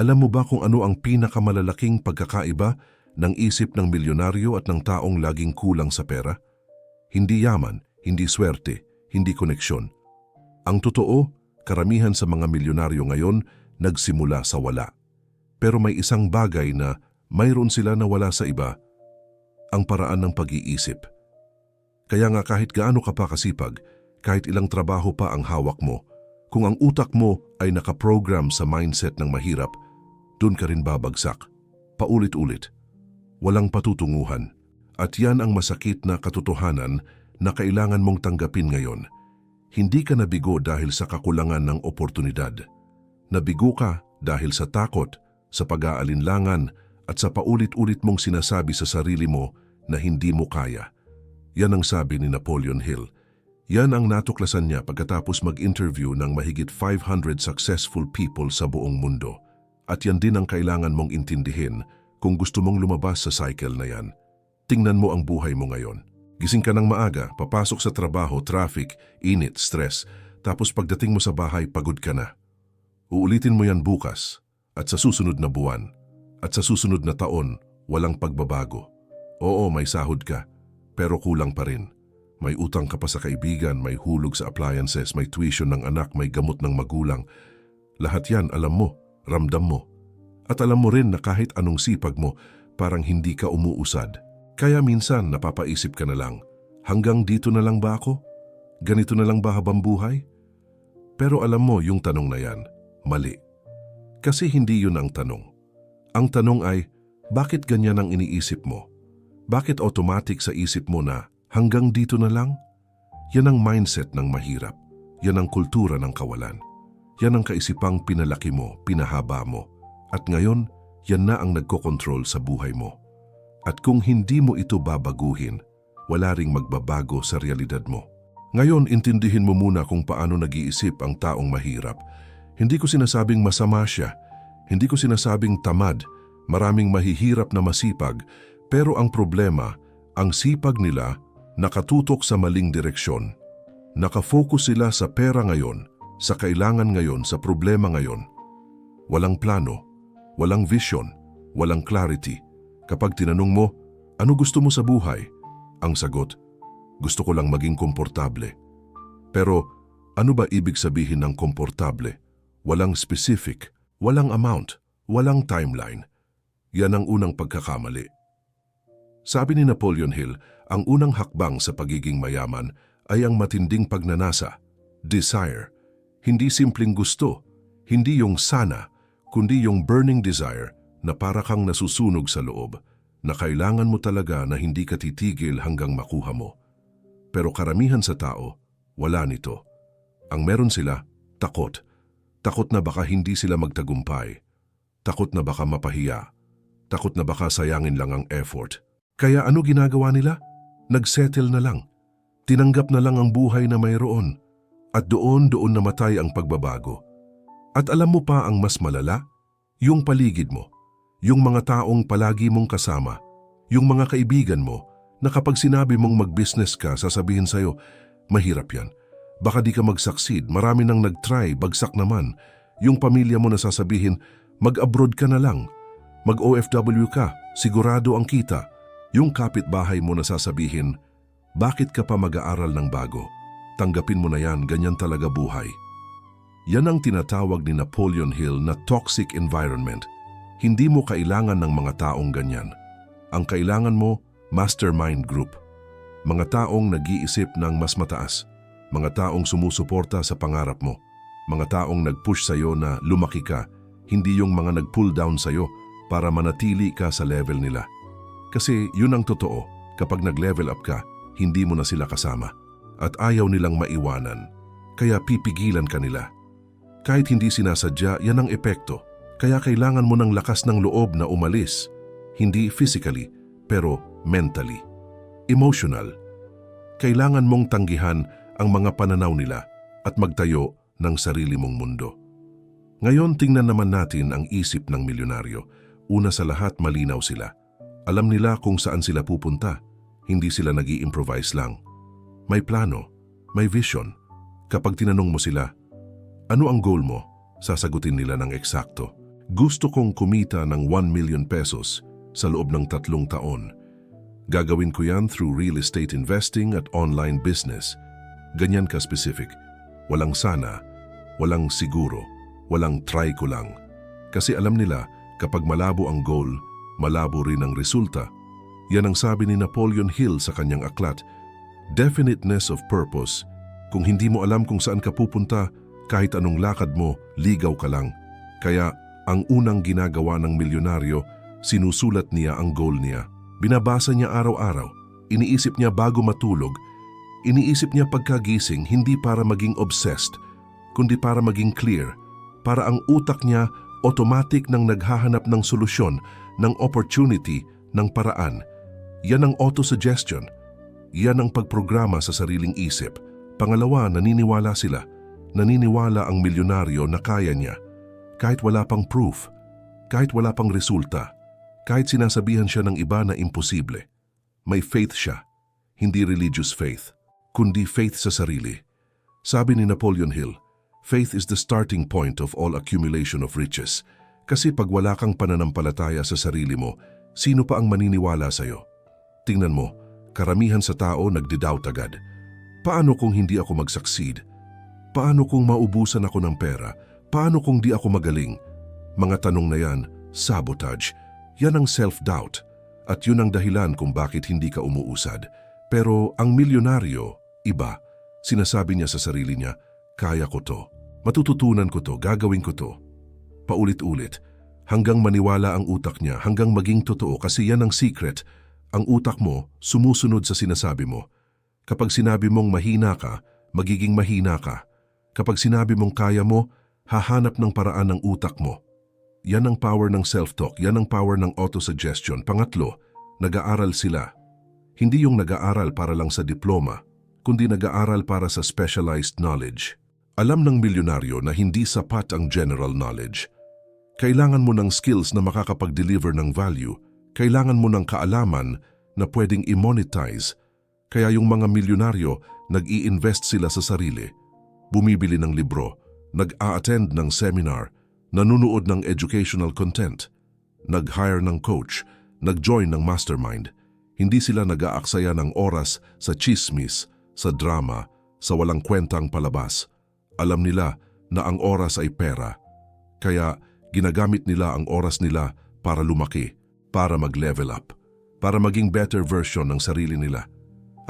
Alam mo ba kung ano ang pinakamalalaking pagkakaiba ng isip ng milyonaryo at ng taong laging kulang sa pera? Hindi yaman, hindi swerte, hindi koneksyon. Ang totoo, karamihan sa mga milyonaryo ngayon nagsimula sa wala. Pero may isang bagay na mayroon sila na wala sa iba, ang paraan ng pag-iisip. Kaya nga kahit gaano ka pa kasipag, kahit ilang trabaho pa ang hawak mo, kung ang utak mo ay nakaprogram sa mindset ng mahirap, dun ka rin babagsak. Paulit-ulit. Walang patutunguhan. At yan ang masakit na katotohanan na kailangan mong tanggapin ngayon. Hindi ka nabigo dahil sa kakulangan ng oportunidad. Nabigo ka dahil sa takot, sa pag-aalinlangan at sa paulit-ulit mong sinasabi sa sarili mo na hindi mo kaya. Yan ang sabi ni Napoleon Hill. Yan ang natuklasan niya pagkatapos mag-interview ng mahigit 500 successful people sa buong mundo. At yan din ang kailangan mong intindihin kung gusto mong lumabas sa cycle na yan. Tingnan mo ang buhay mo ngayon. Gising ka ng maaga, papasok sa trabaho, traffic, init, stress, tapos pagdating mo sa bahay, pagod ka na. Uulitin mo yan bukas, at sa susunod na buwan, at sa susunod na taon, walang pagbabago. Oo, may sahod ka, pero kulang pa rin. May utang ka pa sa kaibigan, may hulog sa appliances, may tuition ng anak, may gamot ng magulang. Lahat yan alam mo, ramdam mo. At alam mo rin na kahit anong sipag mo, parang hindi ka umuusad. Kaya minsan napapaisip ka na lang, hanggang dito na lang ba ako? Ganito na lang ba habang buhay? Pero alam mo yung tanong na yan, mali. Kasi hindi yun ang tanong. Ang tanong ay, bakit ganyan ang iniisip mo? Bakit automatic sa isip mo na hanggang dito na lang? Yan ang mindset ng mahirap. Yan ang kultura ng kawalan. Yan ang kaisipang pinalaki mo, pinahaba mo. At ngayon, yan na ang nagkokontrol sa buhay mo. At kung hindi mo ito babaguhin, wala ring magbabago sa realidad mo. Ngayon, intindihin mo muna kung paano nag-iisip ang taong mahirap. Hindi ko sinasabing masama siya. Hindi ko sinasabing tamad. Maraming mahihirap na masipag. Pero ang problema, ang sipag nila nakatutok sa maling direksyon. Nakafocus sila sa pera ngayon, sa kailangan ngayon, sa problema ngayon. Walang plano, walang vision, walang clarity. Kapag tinanong mo, ano gusto mo sa buhay? Ang sagot, gusto ko lang maging komportable. Pero ano ba ibig sabihin ng komportable? Walang specific, walang amount, walang timeline. Yan ang unang pagkakamali. Sabi ni Napoleon Hill, ang unang hakbang sa pagiging mayaman ay ang matinding pagnanasa, desire. Hindi simpleng gusto, hindi yung sana, kundi yung burning desire na para kang nasusunog sa loob, na kailangan mo talaga na hindi ka titigil hanggang makuha mo. Pero karamihan sa tao, wala nito. Ang meron sila, takot. Takot na baka hindi sila magtagumpay. Takot na baka mapahiya. Takot na baka sayangin lang ang effort. Kaya ano ginagawa nila? Nagsettle na lang. Tinanggap na lang ang buhay na mayroon. At doon doon namatay ang pagbabago. At alam mo pa ang mas malala? Yung paligid mo. Yung mga taong palagi mong kasama. Yung mga kaibigan mo na kapag sinabi mong mag-business ka, sasabihin sa'yo, mahirap yan. Baka di ka mag-succeed, marami nang nag-try, bagsak naman. Yung pamilya mo na sasabihin, mag-abroad ka na lang. Mag-OFW ka, sigurado ang kita. Yung kapitbahay mo na sasabihin, bakit ka pa mag-aaral ng bago? Tanggapin mo na yan, ganyan talaga buhay. Yan ang tinatawag ni Napoleon Hill na toxic environment. Hindi mo kailangan ng mga taong ganyan. Ang kailangan mo, mastermind group. Mga taong nag-iisip ng mas mataas. Mga taong sumusuporta sa pangarap mo. Mga taong nag-push sa'yo na lumaki ka, hindi yung mga nag-pull down sa'yo para manatili ka sa level nila. Kasi yun ang totoo, kapag nag-level up ka, hindi mo na sila kasama. At ayaw nilang maiwanan. Kaya pipigilan ka nila. Kahit hindi sinasadya, yan ang epekto. Kaya kailangan mo ng lakas ng loob na umalis. Hindi physically, pero mentally. Emotional. Kailangan mong tanggihan ang mga pananaw nila at magtayo ng sarili mong mundo. Ngayon tingnan naman natin ang isip ng milyonaryo. Una sa lahat malinaw sila. Alam nila kung saan sila pupunta. Hindi sila nag improvise lang. May plano, may vision. Kapag tinanong mo sila, ano ang goal mo? Sasagutin nila ng eksakto. Gusto kong kumita ng 1 million pesos sa loob ng tatlong taon. Gagawin ko yan through real estate investing at online business. Ganyan ka specific. Walang sana, walang siguro, walang try ko lang. Kasi alam nila, kapag malabo ang goal, malabo rin ang resulta. Yan ang sabi ni Napoleon Hill sa kanyang aklat, Definiteness of purpose. Kung hindi mo alam kung saan ka pupunta, kahit anong lakad mo, ligaw ka lang. Kaya, ang unang ginagawa ng milyonaryo, sinusulat niya ang goal niya. Binabasa niya araw-araw, iniisip niya bago matulog, iniisip niya pagkagising hindi para maging obsessed, kundi para maging clear, para ang utak niya automatic nang naghahanap ng solusyon, ng opportunity, ng paraan. Yan ang autosuggestion. Yan ang pagprograma sa sariling isip. Pangalawa, naniniwala sila. Naniniwala ang milyonaryo na kaya niya. Kahit wala pang proof, kahit wala pang resulta, kahit sinasabihan siya ng iba na imposible. May faith siya, hindi religious faith, kundi faith sa sarili. Sabi ni Napoleon Hill, faith is the starting point of all accumulation of riches. Kasi pag wala kang pananampalataya sa sarili mo, sino pa ang maniniwala sa'yo? Tingnan mo, karamihan sa tao nagdi-doubt agad. Paano kung hindi ako mag-succeed? Paano kung maubusan ako ng pera? Paano kung di ako magaling? Mga tanong na yan, sabotage. Yan ang self-doubt. At yun ang dahilan kung bakit hindi ka umuusad. Pero ang milyonaryo, iba. Sinasabi niya sa sarili niya, kaya ko to. Matututunan ko to, gagawin ko to. Paulit-ulit. Hanggang maniwala ang utak niya, hanggang maging totoo kasi yan ang secret. Ang utak mo sumusunod sa sinasabi mo. Kapag sinabi mong mahina ka, magiging mahina ka. Kapag sinabi mong kaya mo, hahanap ng paraan ng utak mo. Yan ang power ng self-talk, yan ang power ng autosuggestion. Pangatlo, nag-aaral sila. Hindi yung nag-aaral para lang sa diploma, kundi nag-aaral para sa specialized knowledge. Alam ng milyonaryo na hindi sapat ang general knowledge. Kailangan mo ng skills na makakapag-deliver ng value. Kailangan mo ng kaalaman na pwedeng i-monetize. Kaya yung mga milyonaryo, nag-i-invest sila sa sarili. Bumibili ng libro, nag-a-attend ng seminar, nanunood ng educational content, nag-hire ng coach, nag-join ng mastermind. Hindi sila nag-aaksaya ng oras sa chismis, sa drama, sa walang kwentang palabas. Alam nila na ang oras ay pera. Kaya ginagamit nila ang oras nila para lumaki, para mag-level up, para maging better version ng sarili nila.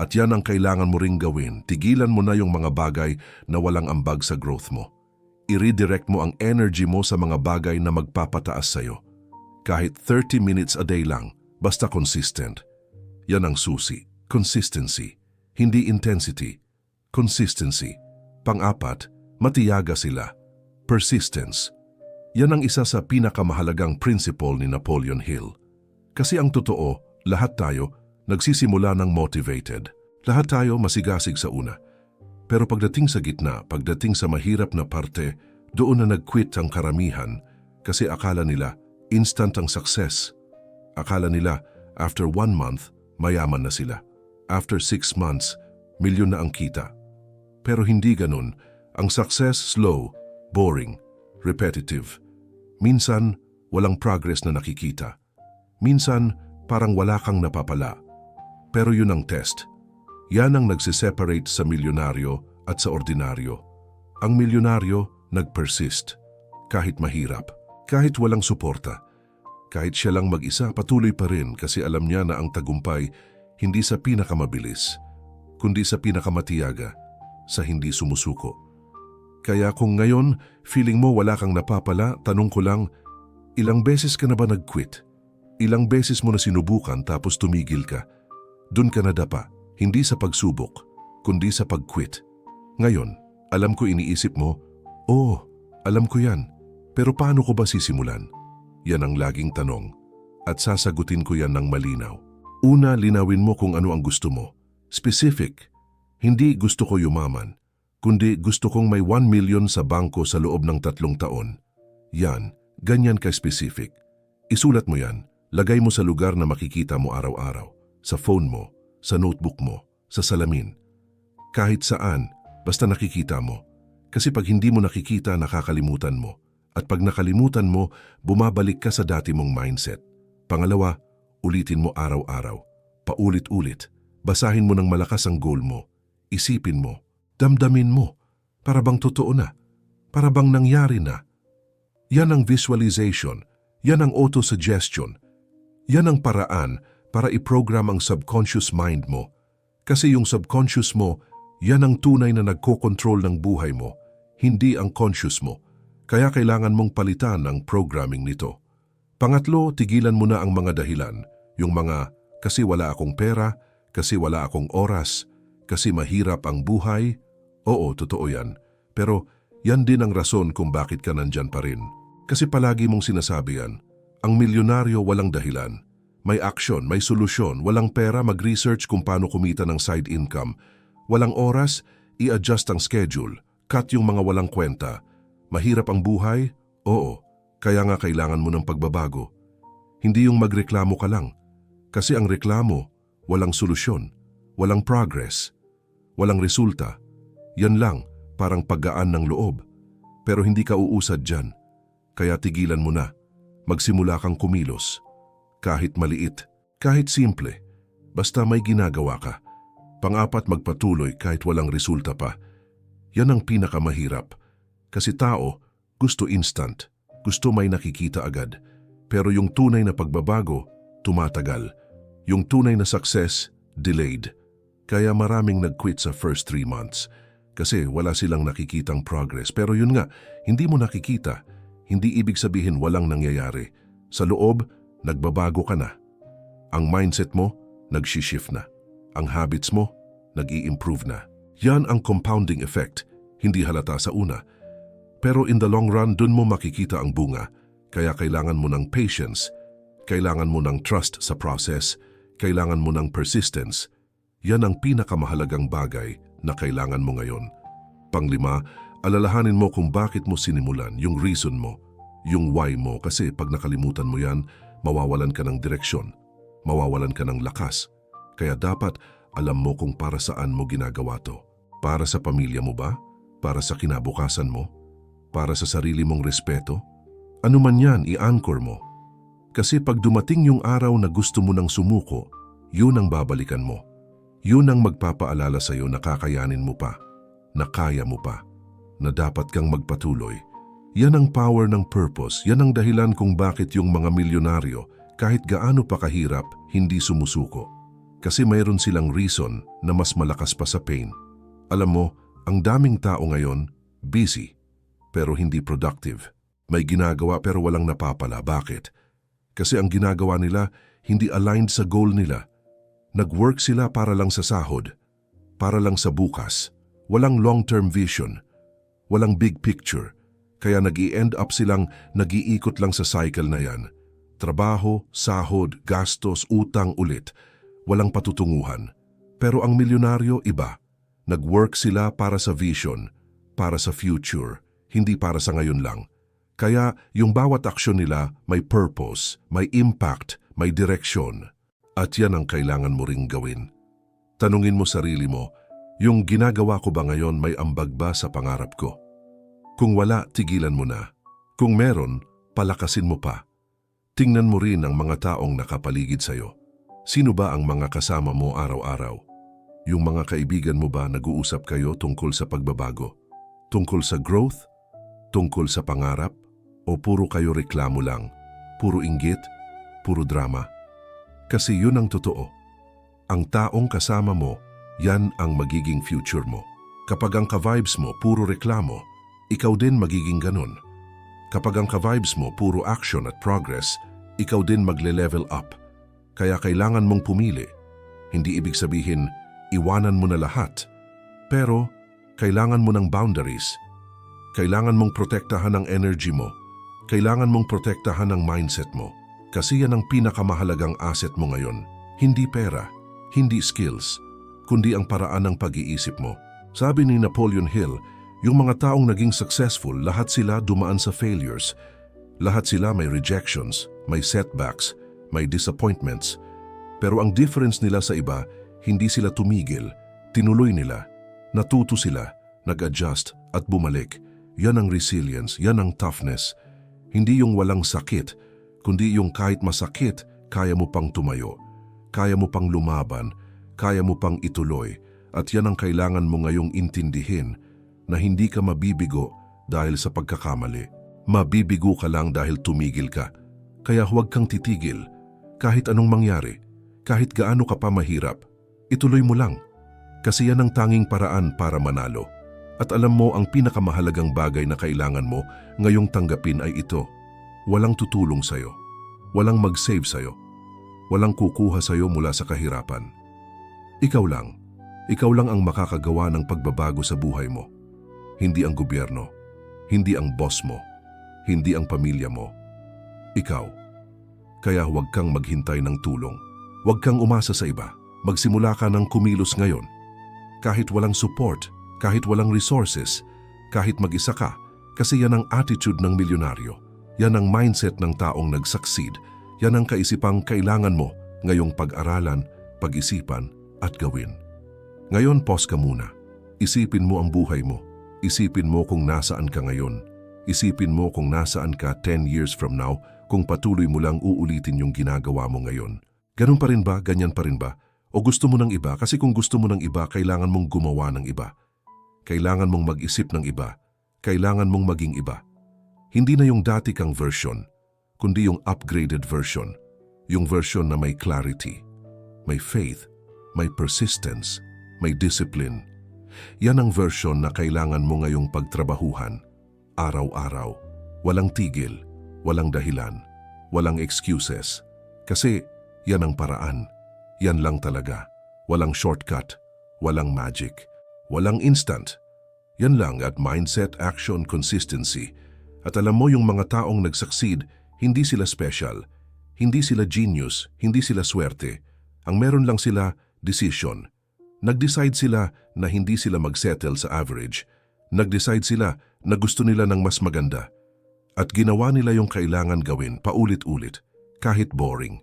At yan ang kailangan mo ring gawin. Tigilan mo na yung mga bagay na walang ambag sa growth mo i-redirect mo ang energy mo sa mga bagay na magpapataas sa'yo. Kahit 30 minutes a day lang, basta consistent. Yan ang susi. Consistency. Hindi intensity. Consistency. Pang-apat, matiyaga sila. Persistence. Yan ang isa sa pinakamahalagang principle ni Napoleon Hill. Kasi ang totoo, lahat tayo nagsisimula ng motivated. Lahat tayo masigasig sa una. Pero pagdating sa gitna, pagdating sa mahirap na parte, doon na nag-quit ang karamihan kasi akala nila instant ang success. Akala nila after one month, mayaman na sila. After six months, milyon na ang kita. Pero hindi ganun. Ang success slow, boring, repetitive. Minsan, walang progress na nakikita. Minsan, parang wala kang napapala. Pero yun ang test. Yan ang nagsiseparate sa milyonaryo at sa ordinaryo. Ang milyonaryo, nag-persist. Kahit mahirap, kahit walang suporta. Kahit siya lang mag-isa, patuloy pa rin kasi alam niya na ang tagumpay hindi sa pinakamabilis, kundi sa pinakamatiyaga, sa hindi sumusuko. Kaya kung ngayon, feeling mo wala kang napapala, tanong ko lang, ilang beses ka na ba nag-quit? Ilang beses mo na sinubukan tapos tumigil ka? Doon ka na dapa. Hindi sa pagsubok, kundi sa pag-quit. Ngayon, alam ko iniisip mo, oh, alam ko yan, pero paano ko ba sisimulan? Yan ang laging tanong, at sasagutin ko yan ng malinaw. Una, linawin mo kung ano ang gusto mo. Specific, hindi gusto ko yumaman, kundi gusto kong may 1 million sa bangko sa loob ng tatlong taon. Yan, ganyan ka-specific. Isulat mo yan, lagay mo sa lugar na makikita mo araw-araw, sa phone mo, sa notebook mo, sa salamin. Kahit saan, basta nakikita mo. Kasi pag hindi mo nakikita, nakakalimutan mo. At pag nakalimutan mo, bumabalik ka sa dati mong mindset. Pangalawa, ulitin mo araw-araw. Paulit-ulit. Basahin mo ng malakas ang goal mo. Isipin mo. Damdamin mo. Para bang totoo na. Para bang nangyari na. Yan ang visualization. Yan ang auto-suggestion. Yan ang paraan para i-program ang subconscious mind mo. Kasi yung subconscious mo, yan ang tunay na nagko-control ng buhay mo, hindi ang conscious mo. Kaya kailangan mong palitan ang programming nito. Pangatlo, tigilan mo na ang mga dahilan. Yung mga, kasi wala akong pera, kasi wala akong oras, kasi mahirap ang buhay. Oo, totoo yan. Pero yan din ang rason kung bakit ka nandyan pa rin. Kasi palagi mong sinasabi yan, ang milyonaryo walang dahilan. May action, may solusyon, walang pera mag-research kung paano kumita ng side income. Walang oras, i-adjust ang schedule, cut yung mga walang kwenta. Mahirap ang buhay? Oo, kaya nga kailangan mo ng pagbabago. Hindi yung magreklamo ka lang. Kasi ang reklamo, walang solusyon, walang progress, walang resulta. Yan lang, parang paggaan ng loob. Pero hindi ka uusad dyan. Kaya tigilan mo na. Magsimula kang kumilos. Kahit maliit, kahit simple. Basta may ginagawa ka. Pangapat magpatuloy kahit walang resulta pa. Yan ang pinakamahirap. Kasi tao, gusto instant. Gusto may nakikita agad. Pero yung tunay na pagbabago, tumatagal. Yung tunay na success, delayed. Kaya maraming nag-quit sa first three months. Kasi wala silang nakikitang progress. Pero yun nga, hindi mo nakikita. Hindi ibig sabihin walang nangyayari. Sa loob, nagbabago ka na. Ang mindset mo, nagsishift na. Ang habits mo, nag-i-improve na. Yan ang compounding effect, hindi halata sa una. Pero in the long run, dun mo makikita ang bunga. Kaya kailangan mo ng patience, kailangan mo ng trust sa process, kailangan mo ng persistence. Yan ang pinakamahalagang bagay na kailangan mo ngayon. Panglima, alalahanin mo kung bakit mo sinimulan, yung reason mo, yung why mo kasi pag nakalimutan mo yan, mawawalan ka ng direksyon, mawawalan ka ng lakas. Kaya dapat alam mo kung para saan mo ginagawa to. Para sa pamilya mo ba? Para sa kinabukasan mo? Para sa sarili mong respeto? Ano man yan, i-anchor mo. Kasi pag dumating yung araw na gusto mo nang sumuko, yun ang babalikan mo. Yun ang magpapaalala sa'yo na kakayanin mo pa, na kaya mo pa, na dapat kang magpatuloy. Yan ang power ng purpose, yan ang dahilan kung bakit yung mga milyonaryo, kahit gaano pa kahirap, hindi sumusuko. Kasi mayroon silang reason na mas malakas pa sa pain. Alam mo, ang daming tao ngayon, busy, pero hindi productive. May ginagawa pero walang napapala. Bakit? Kasi ang ginagawa nila hindi aligned sa goal nila. Nag-work sila para lang sa sahod, para lang sa bukas. Walang long-term vision, walang big picture. Kaya nag end up silang nag-iikot lang sa cycle na yan. Trabaho, sahod, gastos, utang ulit. Walang patutunguhan. Pero ang milyonaryo iba. Nag-work sila para sa vision, para sa future, hindi para sa ngayon lang. Kaya yung bawat aksyon nila may purpose, may impact, may direksyon. At yan ang kailangan mo ring gawin. Tanungin mo sarili mo, yung ginagawa ko ba ngayon may ambag ba sa pangarap ko? Kung wala, tigilan mo na. Kung meron, palakasin mo pa. Tingnan mo rin ang mga taong nakapaligid sa'yo. Sino ba ang mga kasama mo araw-araw? Yung mga kaibigan mo ba nag-uusap kayo tungkol sa pagbabago? Tungkol sa growth? Tungkol sa pangarap? O puro kayo reklamo lang? Puro inggit? Puro drama? Kasi yun ang totoo. Ang taong kasama mo, yan ang magiging future mo. Kapag ang ka-vibes mo puro reklamo, ikaw din magiging ganun. Kapag ang ka-vibes mo puro action at progress, ikaw din magle-level up. Kaya kailangan mong pumili. Hindi ibig sabihin, iwanan mo na lahat. Pero, kailangan mo ng boundaries. Kailangan mong protektahan ang energy mo. Kailangan mong protektahan ang mindset mo. Kasi yan ang pinakamahalagang asset mo ngayon. Hindi pera, hindi skills, kundi ang paraan ng pag-iisip mo. Sabi ni Napoleon Hill, yung mga taong naging successful, lahat sila dumaan sa failures. Lahat sila may rejections, may setbacks, may disappointments. Pero ang difference nila sa iba, hindi sila tumigil, tinuloy nila, natuto sila, nag-adjust at bumalik. Yan ang resilience, yan ang toughness. Hindi yung walang sakit, kundi yung kahit masakit, kaya mo pang tumayo. Kaya mo pang lumaban, kaya mo pang ituloy. At yan ang kailangan mo ngayong intindihin na hindi ka mabibigo dahil sa pagkakamali. Mabibigo ka lang dahil tumigil ka. Kaya huwag kang titigil. Kahit anong mangyari, kahit gaano ka pa mahirap, ituloy mo lang. Kasi yan ang tanging paraan para manalo. At alam mo ang pinakamahalagang bagay na kailangan mo ngayong tanggapin ay ito. Walang tutulong sa'yo. Walang mag-save sa'yo. Walang kukuha sa'yo mula sa kahirapan. Ikaw lang. Ikaw lang ang makakagawa ng pagbabago sa buhay mo. Hindi ang gobyerno. Hindi ang boss mo. Hindi ang pamilya mo. Ikaw. Kaya huwag kang maghintay ng tulong. Huwag kang umasa sa iba. Magsimula ka ng kumilos ngayon. Kahit walang support, kahit walang resources, kahit mag-isa ka, kasi yan ang attitude ng milyonaryo. Yan ang mindset ng taong nag-succeed. Yan ang kaisipang kailangan mo ngayong pag-aralan, pag-isipan at gawin. Ngayon, pause ka muna. Isipin mo ang buhay mo. Isipin mo kung nasaan ka ngayon. Isipin mo kung nasaan ka 10 years from now kung patuloy mo lang uulitin yung ginagawa mo ngayon. Ganun pa rin ba? Ganyan pa rin ba? O gusto mo ng iba? Kasi kung gusto mo ng iba, kailangan mong gumawa ng iba. Kailangan mong mag-isip ng iba. Kailangan mong maging iba. Hindi na yung dati kang version, kundi yung upgraded version. Yung version na may clarity, may faith, may persistence, may discipline. Yan ang version na kailangan mo ngayong pagtrabahuhan. Araw-araw. Walang tigil, walang dahilan, walang excuses. Kasi yan ang paraan. Yan lang talaga. Walang shortcut, walang magic, walang instant. Yan lang at mindset, action, consistency. At alam mo yung mga taong nag-succeed, hindi sila special, hindi sila genius, hindi sila swerte. Ang meron lang sila, decision. Nag-decide sila na hindi sila mag-settle sa average. Nag-decide sila na gusto nila ng mas maganda. At ginawa nila yung kailangan gawin paulit-ulit, kahit boring,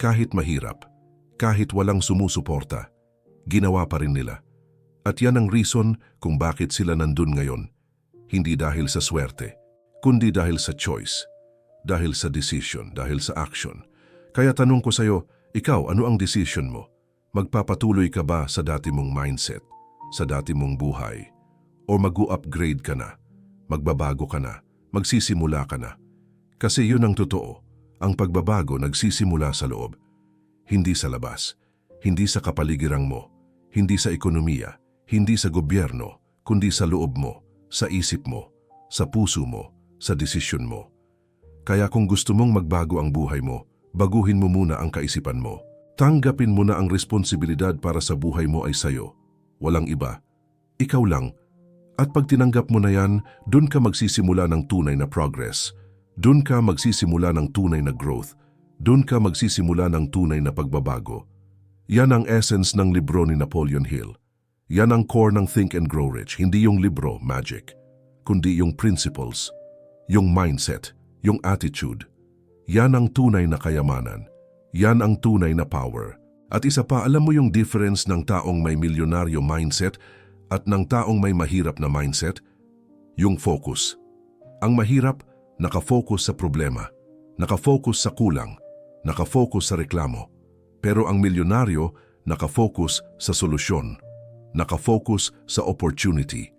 kahit mahirap, kahit walang sumusuporta. Ginawa pa rin nila. At yan ang reason kung bakit sila nandun ngayon. Hindi dahil sa swerte, kundi dahil sa choice, dahil sa decision, dahil sa action. Kaya tanong ko sa'yo, ikaw, ano ang decision mo? Magpapatuloy ka ba sa dati mong mindset, sa dati mong buhay? O mag-upgrade ka na, magbabago ka na, magsisimula ka na? Kasi yun ang totoo, ang pagbabago nagsisimula sa loob. Hindi sa labas, hindi sa kapaligirang mo, hindi sa ekonomiya, hindi sa gobyerno, kundi sa loob mo, sa isip mo, sa puso mo, sa desisyon mo. Kaya kung gusto mong magbago ang buhay mo, baguhin mo muna ang kaisipan mo. Tanggapin mo na ang responsibilidad para sa buhay mo ay sayo. Walang iba. Ikaw lang. At pag tinanggap mo na yan, dun ka magsisimula ng tunay na progress. Dun ka magsisimula ng tunay na growth. Dun ka magsisimula ng tunay na pagbabago. Yan ang essence ng libro ni Napoleon Hill. Yan ang core ng Think and Grow Rich, hindi yung libro, magic, kundi yung principles, yung mindset, yung attitude. Yan ang tunay na kayamanan. Yan ang tunay na power. At isa pa, alam mo yung difference ng taong may milyonaryo mindset at ng taong may mahirap na mindset? Yung focus. Ang mahirap, nakafocus sa problema, nakafocus sa kulang, nakafocus sa reklamo. Pero ang milyonaryo, nakafocus sa solusyon, nakafocus sa opportunity,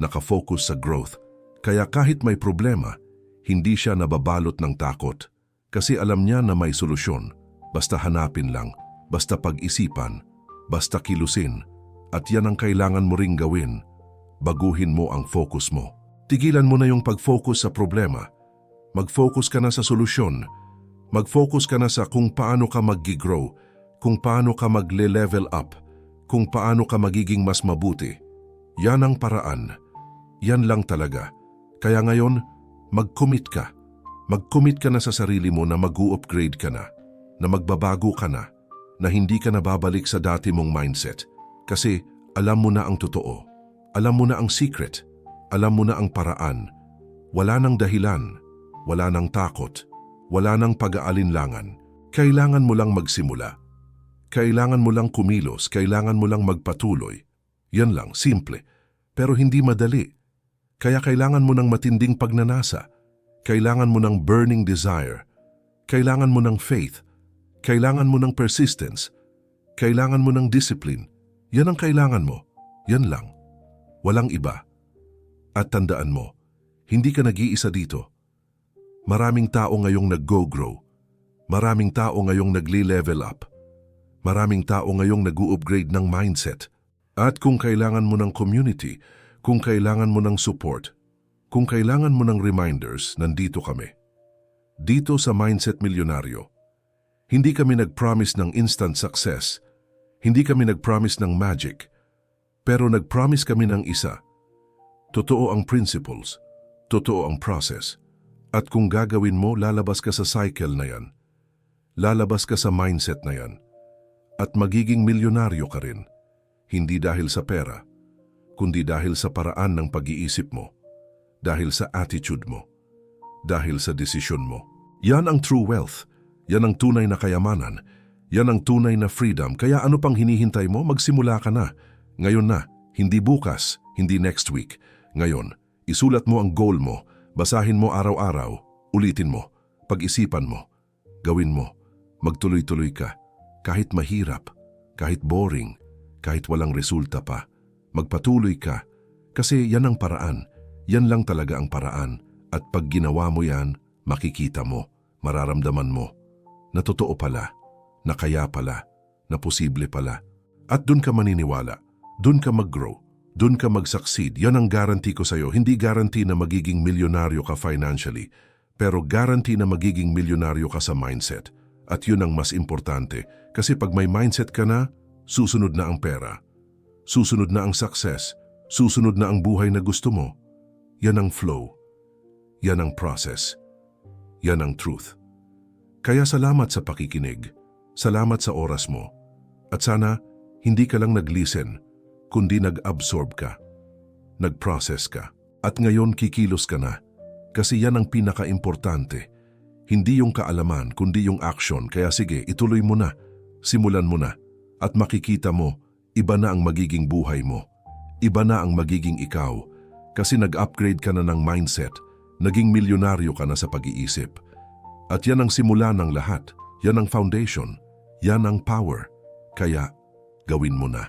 nakafocus sa growth. Kaya kahit may problema, hindi siya nababalot ng takot kasi alam niya na may solusyon. Basta hanapin lang, basta pag-isipan, basta kilusin. At yan ang kailangan mo ring gawin. Baguhin mo ang focus mo. Tigilan mo na yung pag-focus sa problema. Mag-focus ka na sa solusyon. Mag-focus ka na sa kung paano ka mag-grow, kung paano ka magle-level up, kung paano ka magiging mas mabuti. Yan ang paraan. Yan lang talaga. Kaya ngayon, mag-commit ka. Mag-commit ka na sa sarili mo na mag-upgrade ka na, na magbabago ka na, na hindi ka na babalik sa dati mong mindset. Kasi alam mo na ang totoo. Alam mo na ang secret. Alam mo na ang paraan. Wala nang dahilan. Wala nang takot. Wala nang pag-aalinlangan. Kailangan mo lang magsimula. Kailangan mo lang kumilos, kailangan mo lang magpatuloy. Yan lang, simple. Pero hindi madali. Kaya kailangan mo ng matinding pagnanasa. Kailangan mo ng burning desire. Kailangan mo ng faith. Kailangan mo ng persistence. Kailangan mo ng discipline. Yan ang kailangan mo. Yan lang. Walang iba. At tandaan mo, hindi ka nag-iisa dito. Maraming tao ngayong nag-go-grow. Maraming tao ngayong nagli-level up. Maraming tao ngayong nag-upgrade ng mindset. At kung kailangan mo ng community, kung kailangan mo ng support, kung kailangan mo ng reminders, nandito kami. Dito sa Mindset Milyonaryo, hindi kami nag-promise ng instant success, hindi kami nag-promise ng magic, pero nag-promise kami ng isa. Totoo ang principles, totoo ang process, at kung gagawin mo, lalabas ka sa cycle na yan. Lalabas ka sa mindset na yan. At magiging milyonaryo ka rin. Hindi dahil sa pera, kundi dahil sa paraan ng pag-iisip mo, dahil sa attitude mo, dahil sa desisyon mo. Yan ang true wealth. Yan ang tunay na kayamanan. Yan ang tunay na freedom. Kaya ano pang hinihintay mo? Magsimula ka na. Ngayon na. Hindi bukas. Hindi next week. Ngayon, isulat mo ang goal mo. Basahin mo araw-araw. Ulitin mo. Pag-isipan mo. Gawin mo. Magtuloy-tuloy ka. Kahit mahirap. Kahit boring. Kahit walang resulta pa. Magpatuloy ka. Kasi yan ang paraan. Yan lang talaga ang paraan. At pag ginawa mo yan, makikita mo, mararamdaman mo, na totoo pala, na kaya pala, na posible pala. At dun ka maniniwala, dun ka mag-grow, dun ka mag-succeed. Yan ang guarantee ko sa'yo. Hindi guarantee na magiging milyonaryo ka financially, pero guarantee na magiging milyonaryo ka sa mindset. At yun ang mas importante, kasi pag may mindset ka na, susunod na ang pera. Susunod na ang success. Susunod na ang buhay na gusto mo. Yan ang flow. Yan ang process. Yan ang truth. Kaya salamat sa pakikinig. Salamat sa oras mo. At sana, hindi ka lang nag-listen, kundi nag-absorb ka. Nag-process ka. At ngayon kikilos ka na. Kasi yan ang pinaka-importante. Hindi yung kaalaman, kundi yung action. Kaya sige, ituloy mo na. Simulan mo na. At makikita mo, iba na ang magiging buhay mo. Iba na ang magiging ikaw. Kasi nag-upgrade ka na ng mindset. Naging milyonaryo ka na sa pag-iisip. At yan ang simula ng lahat. Yan ang foundation. Yan ang power. Kaya, gawin mo na.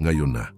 Ngayon na.